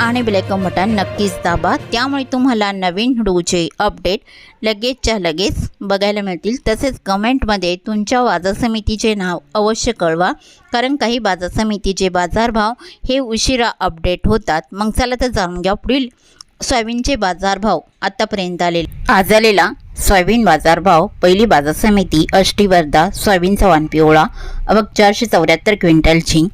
आणि bell icon button नक्कीच दाबा. त्यामुळे तुम्हाला नवीन व्हिडिओचे अपडेट लगेचच्या लगेच बघायला मिळतील. तसेच कमेंटमध्ये तुमच्या बाजार समितीचे नाव अवश्य कळवा कारण काही बाजार समितीचे बाजारभाव हे उशिरा अपडेट होतात. मग चला तर जाणून घ्या पुढील सोयाबीनचे बाजारभाव आतापर्यंत आले आज आलेला सोयाबीन बाजारभाव पहिली बाजार समिती अष्टीवर्धा सोयाबीनचा वाण पिवळा अवघ चारशे चौऱ्याहत्तर क्विंटलची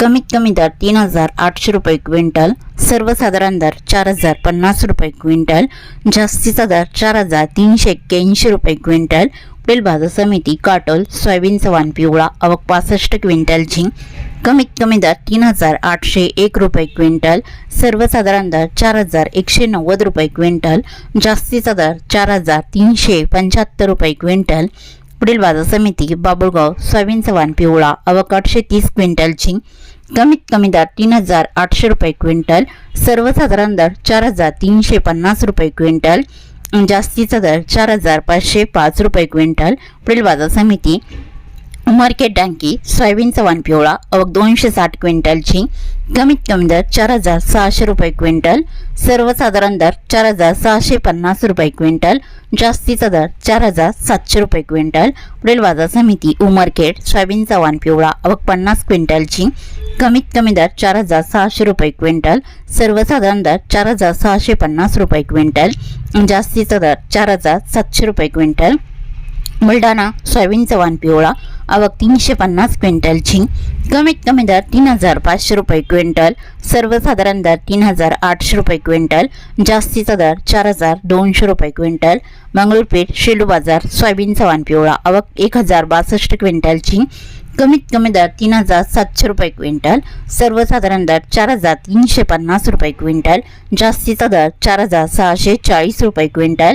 कमीत कमी दर तीन हजार आठशे रुपये क्विंटल सर्वसाधारण दर चार हजार पन्नास रुपये क्विंटल जास्तीचा दर चार हजार तीनशे एक्क्याऐंशी रुपये क्विंटल पुढील बाजार समिती काटोल सोयाबीन सवान पिवळा अवघ पासष्ट क्विंटलची कमीत कमी दर तीन हजार आठशे एक रुपये क्विंटल सर्वसाधारण दर चार हजार एकशे नव्वद रुपये क्विंटल जास्तीचा दर चार हजार तीनशे पंच्याहत्तर रुपये क्विंटल पुढील बाजार समिती बाबुळगाव सोयाबीन सवान पिवळा अवक आठशे तीस क्विंटल झिंग कमीत कमी दर तीन हजार आठशे रुपये क्विंटल सर्वसाधारण दर चार हजार तीनशे पन्नास रुपये क्विंटल जास्तीचा दर चार हजार पाचशे पाच रुपये क्विंटल पुढील बाजार समिती मार्केट डँकी सोयाबीनचा वाण पिवळा अवघ दोनशे साठ क्विंटलची कमीत कमी दर चार हजार सहाशे रुपये क्विंटल सर्वसाधारण दर चार हजार सहाशे पन्नास रुपये क्विंटल जास्तीचा दर चार हजार सातशे रुपये क्विंटल. पुढील बाजार समिती उमरखेड सोयाबीनचा वाण पिवळा अवघ पन्नास क्विंटलची कमीत कमी दर चार हजार सहाशे रुपये क्विंटल सर्वसाधारण दर चार हजार सहाशे पन्नास रुपये क्विंटल जास्तीचा दर चार हजार सातशे रुपये क्विंटल. बुलढाणा सोयाबीन वाण पिवळा आवक तीनशे पन्नास क्विंटलची कमीत कमी दर तीन हजार पाचशे रुपये क्विंटल सर्वसाधारण दर तीन हजार आठशे रुपये क्विंटल जास्तीचा दर चार हजार दोनशे रुपये क्विंटल मंगळूरपेठ शेलू बाजार सोयाबीनचा वाण पिवळा आवक एक हजार बासष्ट क्विंटलची कमीत कमी दर तीन हजार सातशे रुपये क्विंटल सर्वसाधारण दर चार हजार तीनशे पन्नास रुपये क्विंटल जास्तीचा दर चार हजार सहाशे चाळीस रुपये क्विंटल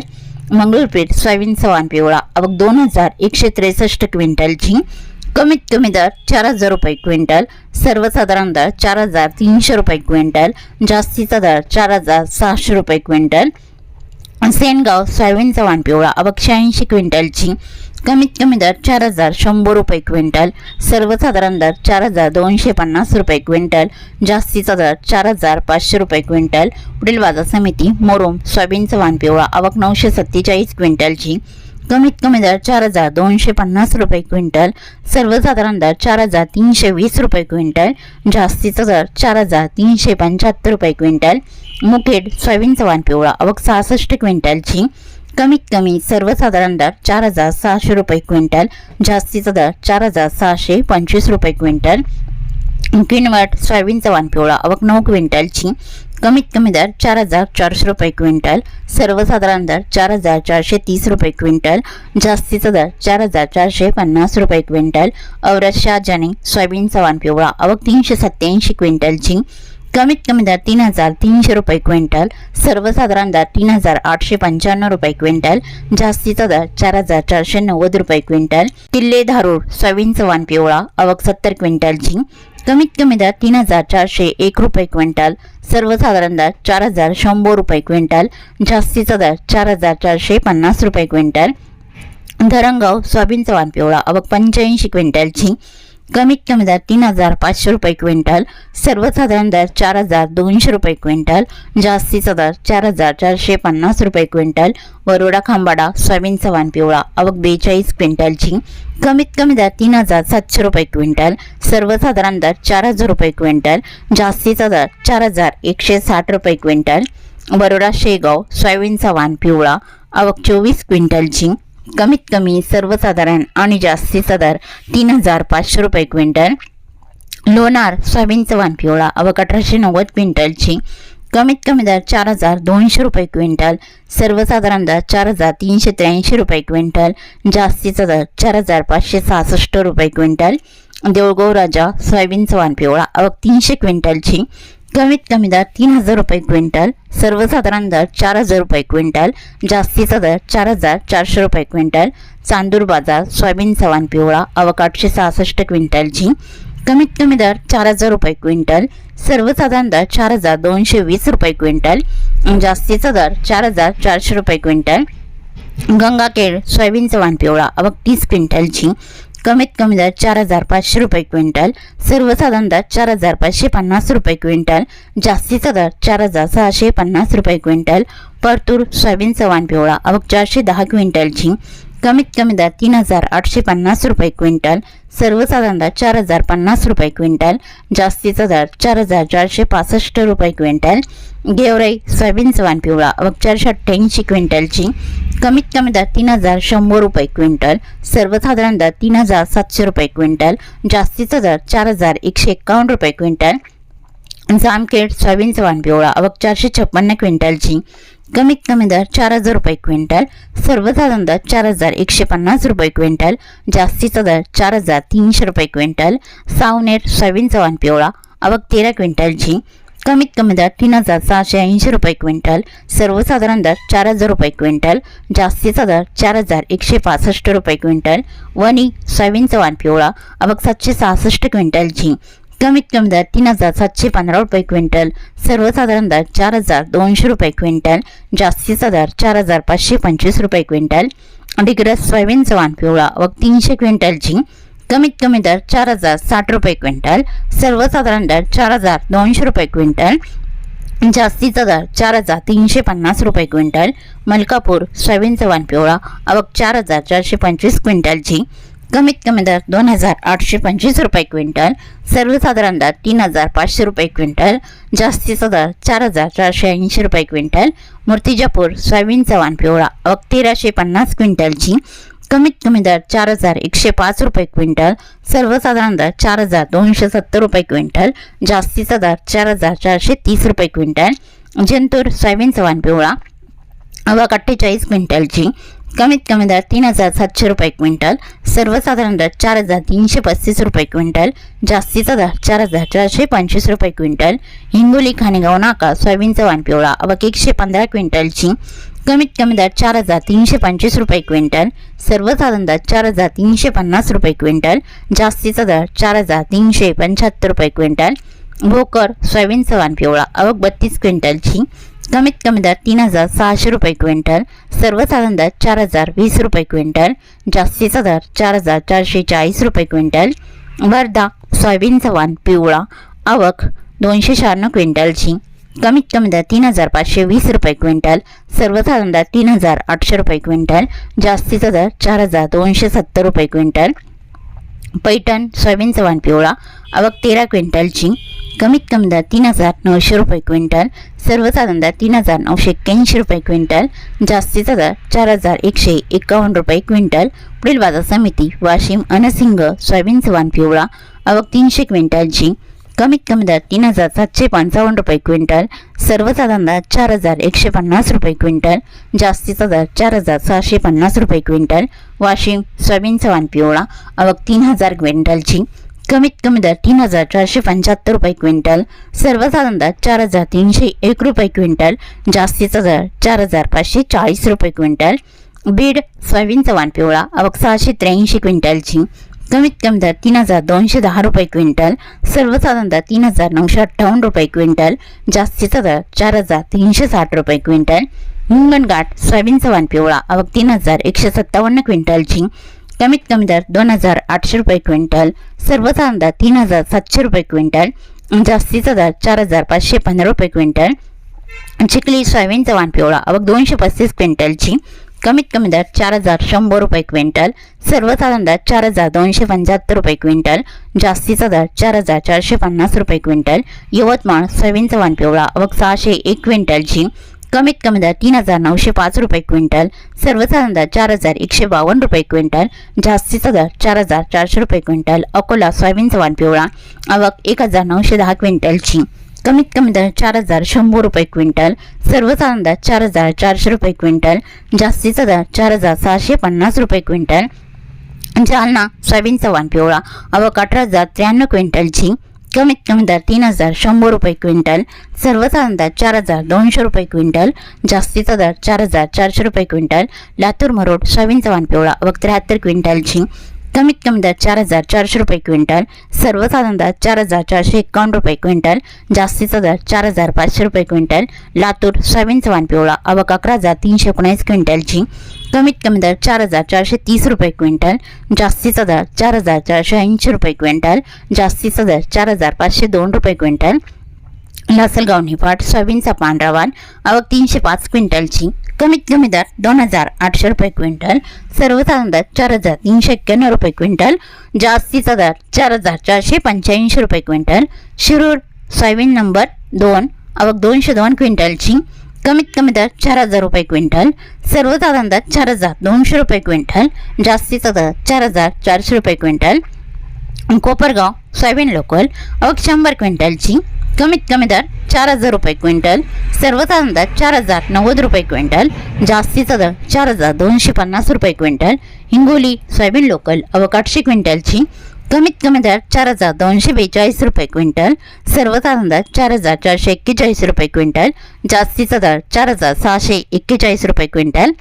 मंगळूरपीठ सोयाबीनचा वाण पिवळा अवघ दोन हजार एकशे त्रेसष्ट क्विंटलची कमीत कमी दर चार हजार रुपये क्विंटल सर्वसाधारण दर चार हजार तीनशे रुपये क्विंटल जास्तीचा दर चार हजार सहाशे रुपये क्विंटल. सेनगाव सोयाबीनचा वाण पिवळा अवघ शहाऐंशी क्विंटलची कमीत कमी दर चार हजार शंभर रुपये क्विंटल सर्वसाधारण दर चार हजार दोनशे पन्नास रुपये क्विंटल जास्तीचा दर चार हजार पाचशे रुपये क्विंटल. पुढील बाजार समिती मोरोम सोयाबीनचा वाण पिवळा आवक नऊशे सत्तेचाळीस क्विंटलची. कमीत कमी दर चार हजार दोनशे पन्नास रुपये क्विंटल सर्वसाधारण दर चार हजार तीनशे वीस रुपये क्विंटल जास्तीचा दर चार हजार तीनशे पंच्याहत्तर रुपये क्विंटल. मुखेड सोयाबीनचा वाण पिवळा आवक सहासष्ट क्विंटलची. कमीत कमी सर्वसाधारण दर चार हजार सहाशे रुपये क्विंटल जास्तीचा दर चार हजार सहाशे पंचवीस रुपये क्विंटल. किनवट सोयाबीनचा वाण पिवळा अवक नऊ क्विंटलची कमीत कमी दर चार हजार चारशे रुपये क्विंटल. सर्वसाधारण दर चार हजार चारशे तीस रुपये क्विंटल. जास्तीचा दर चार हजार चारशे पन्नास रुपये क्विंटल. औरत शाहजाने सोयाबीनचा वाण पिवळा अवक तीनशे सत्याऐंशी क्विंटलची कमीत कमी दर तीन हजार तीनशे रुपये क्विंटल सर्वसाधारण दर तीन हजार आठशे पंच्याण्णव रुपये क्विंटल जास्तीचा दर चार हजार चारशे नव्वद रुपये क्विंटल किल्ले धारूर सोयाबीन वाण पिवळा अवक सत्तर क्विंटलची कमीत कमी दर तीन हजार चारशे एक रुपये क्विंटल सर्वसाधारण दर चार हजार शंभर रुपये क्विंटल जास्तीचा दर चार हजार चारशे पन्नास रुपये क्विंटल धरणगाव सोयाबीनचा वाण पिवळा अवक पंच्याऐंशी क्विंटलची कमीत कमी दर तीन हजार पाचशे रुपये क्विंटल सर्वसाधारण दर चार हजार दोनशे रुपये क्विंटल जास्तीचा दर चार हजार चारशे पन्नास रुपये क्विंटल वरोडा खांबाडा सोयाबीनचा वाण पिवळा अवघ बेचाळीस क्विंटलची कमीत कमी दर तीन हजार सातशे रुपये क्विंटल सर्वसाधारण दर चार हजार रुपये क्विंटल जास्तीचा दर चार हजार एकशे साठ रुपये क्विंटल बरोडा शेगाव सोयाबीनचा वाण पिवळा अवघ चोवीस क्विंटलची कमीत कमी सर्वसाधारण आणि जास्तीचा दर तीन हजार पाचशे रुपये क्विंटल. लोणार सोयाबीनचं वाण पिवळा अवक अठराशे नव्वद क्विंटलची कमीत कमी दर चार हजार दोनशे रुपये क्विंटल. सर्वसाधारण दर चार हजार तीनशे त्र्याऐंशी रुपये क्विंटल. जास्तीचा दर चार हजार पाचशे सहासष्ट रुपये क्विंटल. देऊळगाव राजा सोयाबीनचं वाण पिवळा तीनशे क्विंटलची कमीत कमी दर तीन हजार रुपये क्विंटल सर्वसाधारण दर चार हजार रुपये क्विंटल जास्तीचा दर चार हजार चारशे रुपये क्विंटल चांदूर बाजार सोयाबीन सवान पिवळा अवकाठशे सहासष्ट क्विंटलची कमीत कमी दर चार हजार रुपये क्विंटल सर्वसाधारण दर चार हजार दोनशे वीस रुपये क्विंटल जास्तीचा दर चार हजार चारशे रुपये क्विंटल गंगाखेड सोयाबीनचा वाण पिवळा अवक तीस क्विंटलची कमीत कमी दर चार हजार पाचशे रुपये क्विंटल सर्वसाधारण दर चार हजार पाचशे पन्नास रुपये क्विंटल जास्तीचा दर चार हजार सहाशे पन्नास रुपये क्विंटल परतूर सोयाबीन चव्हाण पिवळा अवघ चारशे दहा क्विंटलची कमीत कमी दर तीन हजार आठशे पन्नास रुपये क्विंटल सर्वसाधारण दर चार हजार पन्नास रुपये क्विंटल जास्तीचा दर चार हजार चारशे पासष्ट रुपये क्विंटल गेवराई सोयाबीनचा वाण पिवळा व चारशे अठ्ठ्याऐंशी क्विंटलची कमीत कमी दर तीन हजार शंभर रुपये क्विंटल सर्वसाधारण दर तीन हजार सातशे रुपये क्विंटल जास्तीचा दर चार हजार एकशे एक्कावन्न रुपये क्विंटल जामखेड सोयाबीनचा वाण पिवळा व चारशे छप्पन्न क्विंटलची कमीत कमी दर चार हजार रुपये क्विंटल सर्वसाधारण दर चार हजार एकशे पन्नास रुपये क्विंटल जास्तीचा दर चार हजार तीनशे रुपये क्विंटल सावनेर सोयाबीनचा वाण पिवळा अवक तेरा क्विंटलची कमीत कमी दर तीन हजार सहाशे ऐंशी रुपये क्विंटल सर्वसाधारण दर चार हजार रुपये क्विंटल जास्तीचा दर चार हजार एकशे पासष्ट रुपये क्विंटल वणी सोयाबीनचा वाण पिवळा अवक सातशे सहासष्ट क्विंटलची कमीत कमी दर तीन हजार सातशे पंधरा रुपये क्विंटल. सर्वसाधारण दर चार हजार दोनशे रुपये क्विंटल. जास्तीचा दर चार हजार पाचशे पंचवीस रुपये क्विंटल. डिग्रस सोयाबीनचा वाण पिवळा व तीनशे क्विंटलची कमीत कमी दर चार हजार साठ रुपये क्विंटल. सर्वसाधारण दर चार हजार दोनशे रुपये क्विंटल. जास्तीचा दर चार हजार तीनशे पन्नास रुपये क्विंटल. मलकापूर सोयाबीनचा वाण पिवळा अवक चार हजार चारशे पंचवीस क्विंटलची कमीत कमी दर दोन हजार आठशे पंचवीस रुपये क्विंटल सर्वसाधारण दर तीन हजार पाचशे रुपये क्विंटल जास्तीचा दर चार हजार चारशे ऐंशी रुपये क्विंटल मूर्तिजापूर सोयाबीन चव्हाण पिवळा अग तेराशे पन्नास क्विंटलची कमीत कमी दर चार हजार एकशे पाच रुपये क्विंटल सर्वसाधारण दर चार हजार दोनशे सत्तर रुपये क्विंटल जास्तीचा दर चार हजार चारशे तीस रुपये क्विंटल जंतूर सोयाबीन चव्हाण पिवळा अवक अठ्ठेचाळीस क्विंटलची कमीत कमी दर तीन हजार सातशे रुपये क्विंटल सर्वसाधारण दर चार हजार तीनशे पस्तीस रुपये क्विंटल जास्तीचा दर चार हजार चारशे पंचवीस रुपये क्विंटल हिंगोली खानेगाव नाका सोयाबीनचा वाण पिवळा अवक एकशे पंधरा क्विंटलची कमीत कमी दर चार हजार तीनशे पंचवीस रुपये क्विंटल सर्वसाधारण दर चार हजार तीनशे पन्नास रुपये क्विंटल जास्तीचा दर चार हजार तीनशे पंच्याहत्तर रुपये क्विंटल भोकर सोयाबीनचा वाण पिवळा अवक बत्तीस क्विंटलची कमीत कमी दर तीन हजार सहाशे रुपये क्विंटल सर्वसाधारण दर चार हजार वीस रुपये क्विंटल जास्तीचा दर चार हजार चारशे चाळीस रुपये क्विंटल वर्धा सोयाबीनचा वाण पिवळा आवक दोनशे शहाण्णव क्विंटलची. कमीत कमी दर तीन हजार पाचशे वीस रुपये क्विंटल सर्वसाधारण दर तीन हजार आठशे रुपये क्विंटल जास्तीचा दर चार हजार दोनशे सत्तर रुपये क्विंटल. पैठण सोयाबीनचा वाण पिवळा आवक तेरा क्विंटलची. कमीत कमी दर तीन हजार नऊशे रुपये क्विंटल सर्वसाधारण दर तीन हजार नऊशे एक्क्याऐंशी रुपये क्विंटल जास्तीचा दर चार हजार एकशे एकावन्न रुपये क्विंटल. पुढील बाजार समिती वाशिम अनसिंग सोयाबीन सवान पिवळा आवक तीनशे क्विंटलची कमीत कमी दर तीन हजार सातशे पंचावन्न रुपये क्विंटल सर्वसाधारण दर चार हजार एकशे पन्नास रुपये क्विंटल जास्तीचा दर चार हजार सहाशे पन्नास रुपये क्विंटल. वाशिम सोयाबीन सवान पिवळा अवक तीन हजार क्विंटलची कमीत कमी दर तीन हजार चारशे पंच्याहत्तर रुपये क्विंटल सर्वसाधारण दर चार हजार तीनशे एक रुपये क्विंटल जास्तीचा दर चार हजार पाचशे चाळीस रुपये क्विंटल. बीड सोयाबीनचा वाण पिवळा अवक सहाशे त्र्याऐंशी क्विंटलची कमीत कमी दर तीन हजार दोनशे दहा रुपये क्विंटल सर्वसाधारण दर तीन हजार नऊशे अठ्ठावन्न रुपये क्विंटल जास्तीचा दर चार हजार तीनशे साठ रुपये क्विंटल. हिंगणघाट सोयाबीनचा वाण पिवळा अवक तीन हजार एकशे सत्तावन्न क्विंटलची कमीत कमी दर दोन हजार आठशे रुपये क्विंटल सर्वसाधारण दर तीन हजार सातशे रुपये क्विंटल जास्तीचा दर चार हजार पाचशे पंधरा रुपये क्विंटल चिखली सोयाबीनचा वाण पिवळा अवघ दोनशे पस्तीस क्विंटलची कमीत कमी दर चार हजार शंभर रुपये क्विंटल सर्वसाधारण दर चार हजार दोनशे पंच्याहत्तर रुपये क्विंटल जास्तीचा दर चार हजार चारशे पन्नास रुपये क्विंटल यवतमाळ सोयाबीनचा वाण पिवळा अवघ सहाशे एक क्विंटलची कमीत कमी दर तीन हजार नऊशे पाच रुपये क्विंटल सर्वसाधारण दर चार हजार एकशे बावन्न रुपये क्विंटल जास्तीचा दर चार हजार चारशे रुपये क्विंटल अकोला सोयाबीनचा वाण पिवळा आवक एक हजार नऊशे दहा क्विंटलची. कमीत कमी दर चार हजार शंभर रुपये क्विंटल सर्वसाधारण दर चार हजार चारशे रुपये क्विंटल जास्तीचा दर चार हजार सहाशे पन्नास रुपये क्विंटल. जालना सोयाबीनचा वाण पिवळा आवक अठरा हजार त्र्याण्णव क्विंटलची. कमीत कमी दर तीन हजार शंभर रुपये क्विंटल सर्वसाधारण दर चार हजार दोनशे रुपये क्विंटल जास्तीचा दर चार हजार चारशे रुपये क्विंटल लातूर मरोड सोयाबीन चव्हाण पिवळा व त्र्याहत्तर क्विंटलची कमीत कमी दर चार हजार चारशे रुपये क्विंटल सर्वसाधारण दर चार हजार चारशे एकावन्न रुपये क्विंटल जास्तीचा दर चार हजार पाचशे रुपये क्विंटल लातूर सोयाबीन चव्हाण पिवळा आवक अकरा हजार तीनशे एकोणीस क्विंटलची कमीत कमी दर चार हजार चारशे तीस रुपये क्विंटल जास्तीचा दर चार हजार चारशे ऐंशी रुपये क्विंटल जास्तीचा दर चार हजार पाचशे दोन रुपये क्विंटल. लासलगाव निफाट सोयाबीनचा पांढरा वाण आवक तीनशे पाच क्विंटलची कमीत कमी दर दोन हजार आठशे रुपये क्विंटल सर्वसाधारण दर चार हजार तीनशे एक्क्याण्णव रुपये क्विंटल जास्तीचा दर चार हजार चारशे पंच्याऐंशी रुपये क्विंटल शिरूर सोयाबीन नंबर दोन अवघ दोनशे दोन क्विंटलची कमीत कमी दर चार हजार रुपये क्विंटल सर्वसाधारण दर चार हजार दोनशे रुपये क्विंटल जास्तीचा दर चार हजार चारशे रुपये क्विंटल कोपरगाव सोयाबीन लोकल अवघ शंभर क्विंटलची कमीत कमी दर चार हजार रुपये क्विंटल सर्वसाधारण दर चार हजार नव्वद रुपये क्विंटल जास्तीचा दर चार हजार दोनशे पन्नास रुपये क्विंटल हिंगोली सोयाबीन लोकल अवक आठशे क्विंटलची कमीत कमी दर चार हजार दोनशे बेचाळीस रुपये क्विंटल सर्वसाधारण दर चार हजार चारशे एक्केचाळीस रुपये क्विंटल जास्तीचा दर चार हजार सहाशे एक्केचाळीस रुपये क्विंटल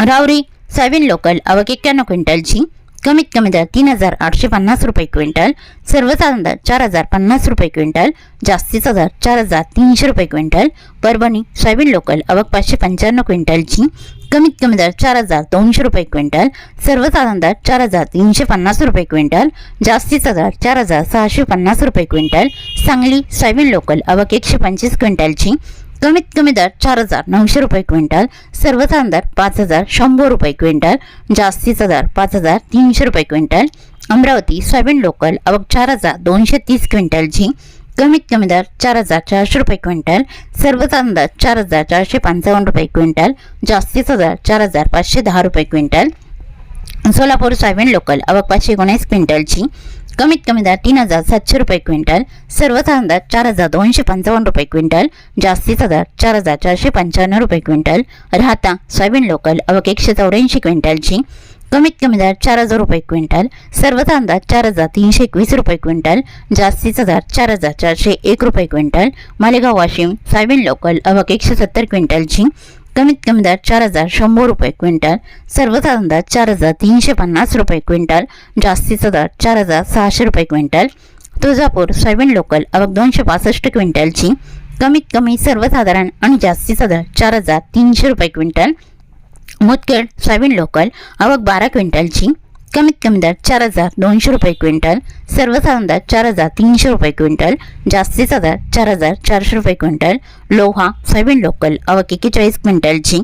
रावरी सोयाबीन लोकल अवक एक्क्याण्णव क्विंटलची कमीत कमी दर तीन हजार आठशे पन्नास रुपये क्विंटल सर्वसाधारण दर चार हजार पन्नास रुपये क्विंटल जास्तीचा दर चार हजार तीनशे रुपये क्विंटल परभणी सोयाबीन लोकल अवक पाचशे पंच्याण्णव क्विंटलची कमीत कमी दर चार हजार दोनशे रुपये क्विंटल सर्वसाधारण दर चार हजार तीनशे पन्नास रुपये क्विंटल जास्तीचा दर चार हजार सहाशे पन्नास रुपये क्विंटल सांगली सोयाबीन लोकल अवक एकशे पंचवीस क्विंटलची कमीत कमी दर चार हजार नऊशे रुपये क्विंटल सर्वसाधारण दर पाच हजार शंभर रुपये क्विंटल जास्तीचा दर पाच हजार तीनशे रुपये क्विंटल अमरावती सोयाबीन लोकल आवक चार हजार दोनशे तीस क्विंटलची कमीत कमी दर चार हजार चारशे रुपये क्विंटल सर्वसाधारण दर चार हजार चारशे पंचावन्न रुपये क्विंटल जास्तीचा दर चार हजार पाचशे दहा रुपये क्विंटल सोलापूर सोयाबीन लोकल आवक पाचशे एकोणीस क्विंटलची कमीत कमी दर तीन हजार सातशे रुपये क्विंटल सर्वसाधारण दर चार हजार दोनशे पंचावन्न रुपये क्विंटल जास्तीचा दर चार हजार चारशे पंच्याण्णव रुपये क्विंटल राहता सोयाबीन लोकल अवघ एकशे चौऱ्याऐंशी क्विंटलची. कमीत कमी दर चार हजार रुपये क्विंटल सर्वसाधारण दर चार हजार तीनशे एकवीस रुपये क्विंटल जास्तीचा दर चार हजार चारशे एक रुपये quintal Malegaon Washim soybean local अवघ एकशे सत्तर क्विंटलची. कमीत कमी दर चार हजार शंभर रुपये क्विंटल सर्वसाधारण दर चार हजार तीनशे पन्नास रुपये क्विंटल जास्तीचा दर चार हजार सहाशे रुपये क्विंटल. तुळजापूर सोयाबीन लोकल अवघ दोनशे पासष्ट क्विंटलची कमीत कमी सर्वसाधारण आणि जास्तीचा दर चार हजार तीनशे रुपये क्विंटल. मुदखेड सोयाबीन लोकल अवघ बारा क्विंटलची कमीत कमी दर चार हजार दोनशे रुपये क्विंटल सर्वसाधारण दर चार हजार तीनशे रुपये क्विंटल जास्तीचा दर चार हजार चारशे रुपये क्विंटल लोहा सोयाबीन लोकल अवक एकेचाळीस क्विंटलची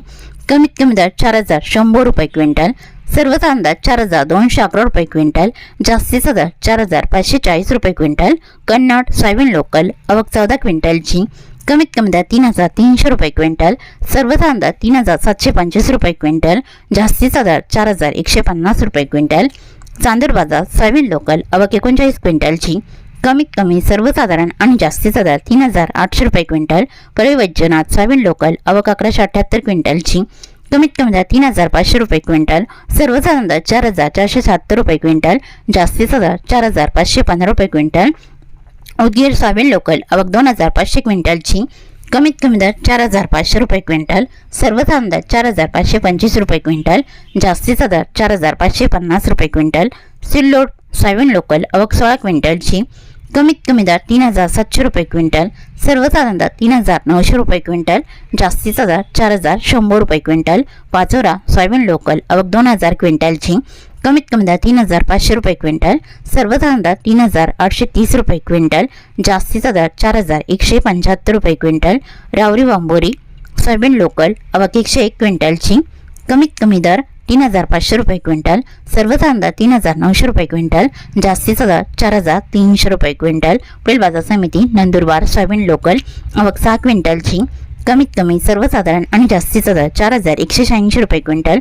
कमीत कमी दर चार हजार शंभर रुपये क्विंटल सर्वसाधारण दर चार हजार दोनशे अकरा रुपये क्विंटल जास्तीचा दर चार हजार पाचशे चाळीस रुपये क्विंटल कन्नड सोयाबीन लोकल अवक चौदा क्विंटलची कमीत कमी दर तीन हजार तीनशे रुपये क्विंटल सर्वसाधारण दर तीन हजार सातशे पंचवीस रुपये क्विंटल जास्तीचा दर चार हजार एकशे पन्नास रुपये क्विंटल चांदूर बाजार सोयाबीन लोकल अवक एकोणचाळीस क्विंटलची कमीत कमी सर्वसाधारण आणि जास्तीचा दर तीन हजार आठशे रुपये क्विंटल परिवैजनाथ सोयाबीन लोकल अवक अकराशे अठ्ठ्याहत्तर क्विंटलची कमीत कमी दर तीन हजार पाचशे रुपये क्विंटल सर्वसाधारण दर चार हजार चारशे शहात्तर रुपये क्विंटल जास्तीचा दर चार हजार पाचशे पंधरा रुपये क्विंटल उदगीर सोयाबीन लोकल. आवक दोन हजार पाचशे क्विंटलची. कमीत कमी दर चार हजार पाचशे रुपये क्विंटल. सर्वसाधारण दर चार हजार पाचशे पंचवीस रुपये क्विंटल. जास्तीचा दर चार हजार पाचशे पन्नास रुपये क्विंटल. Sillod soybean local. अवक सोळा क्विंटलची. कमीत कमी दर तीन हजार सातशे रुपये क्विंटल. सर्वसाधारण दर तीन हजार नऊशे रुपये क्विंटल. जास्तीचा दर चार हजार शंभर रुपये क्विंटल. Pachora soybean local. अवक दोन हजार क्विंटलची. कमीत कमी दर तीन हजार पाचशे रुपये क्विंटल सर्वसाधारण दर तीन हजार आठशे तीस रुपये क्विंटल जास्तीचा दर चार हजार एकशे पंच्याहत्तर रुपये quintal Ravari Wambori soybean local अवक एकशे एक क्विंटलची कमीत कमी दर तीन हजार पाचशे रुपये क्विंटल सर्वसाधारण दर तीन हजार नऊशे रुपये क्विंटल जास्तीचा दर चार हजार तीनशे रुपये क्विंटल पुढील बाजार समिती नंदुरबार सोयाबीन लोकल अवक सहा क्विंटलची कमीत कमी सर्वसाधारण आणि जास्तीचा दर चार हजार एकशे शहाऐंशी रुपये क्विंटल